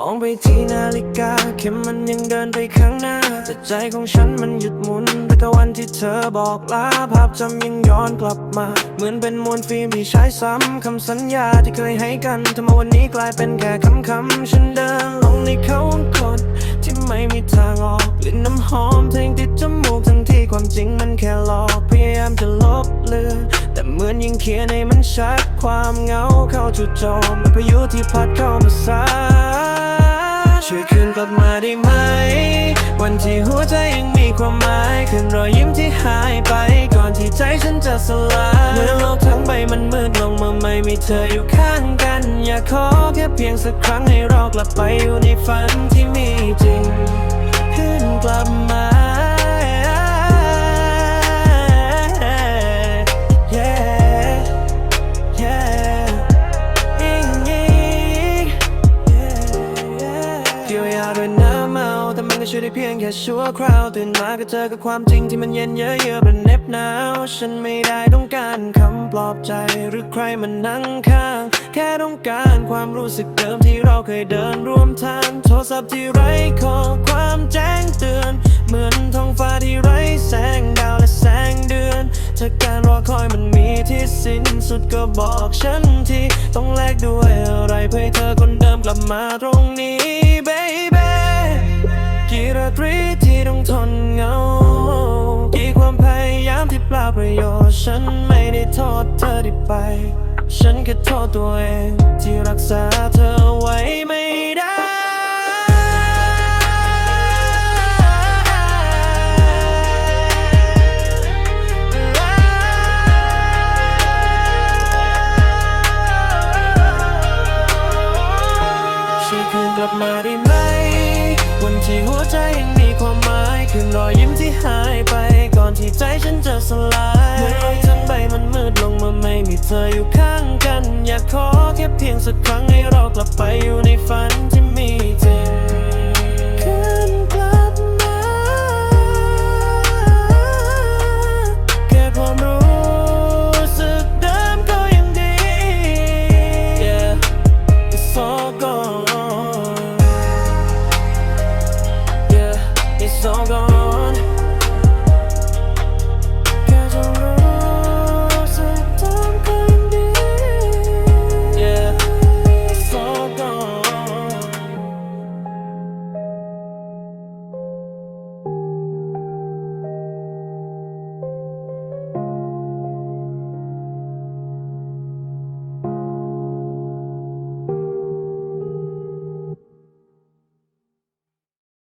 มองไปที่นาฬิกาเข็มมันยังเดินไปข้างหน้า แต่ใจของฉันมันหยุดหมุนไปกับวันที่เธอบอกลาภาพจำยังย้อนกลับมา เหมือนเป็นมวนฟิล์มที่ใช้ซ้ำคำสัญญาที่เคยให้กันทำไมวันนี้กลายเป็นแค่คำคำฉันเดินลงในเขาวงกดที่ไม่มีทางออกกลิ่นน้ำหอมเพลงติดจมูกทั้งที่ความจริงมันแค่หลอกพยายามจะลบเลือนแต่เหมือนยิ่งเขียนให้มันชัดความเหงาเข้าจุดจอมมันพายุที่พัดเข้ามาซาช่วยคืน กลับมาได้ไหม วันที่หัวใจยังมีความหมายคืนรอยยิ้มที่หายไป ก่อนที่ใจฉันจะสลายเมื่อโลกทั้งใบมันมืดลงเมื่อไม่มีเธออยู่ข้างกัน อยากขอแค่เพียงสักครั้งให้เรากลับไปอยู่ในฝันที่มีจริง ช่วยได้เพียงแค่ชั่วคราว ตื่นมาก็เจอกับความจริงที่มันเย็นเยอะเยือกเป็นเหน็บหนาว ฉันไม่ได้ต้องการคำปลอบใจหรือใครมันนั่งข้าง แค่ต้องการความรู้สึกเดิมที่เราเคยเดินร่วมทางโทรศัพท์ที่ไร้ข้อความแจ้งเตือน เหมือนท้องฟ้าที่ไร้แสงดาวและแสงเดือนถ้าการรอคอยมันมีที่สิ้นสุดก็บอกฉันทีต้องแลกด้วยอะไรเพื่อเธอคนเดิมกลับมาตรงนี้ โยชน์ฉันไม่ได้โทษเธอที่ไป ฉันแค่โทษตัวเองที่รักษาเธอไว้ไม่ได้ช่วยคืนกลับมาได้ไหม วันที่หัวใจยังมีความหมาย คืนรอยยิ้มที่หายไป ก่อนที่ใจฉันจะสลาย เธออยู่ข้างกัน อยากขอแค่เพียงสักครั้งให้เรากลับไปอยู่ในฝันที่มีจริงคืนกลับมาแค่ความรู้สึกเดิมก็ยังดี Yeah it's all gone Yeah it's all gone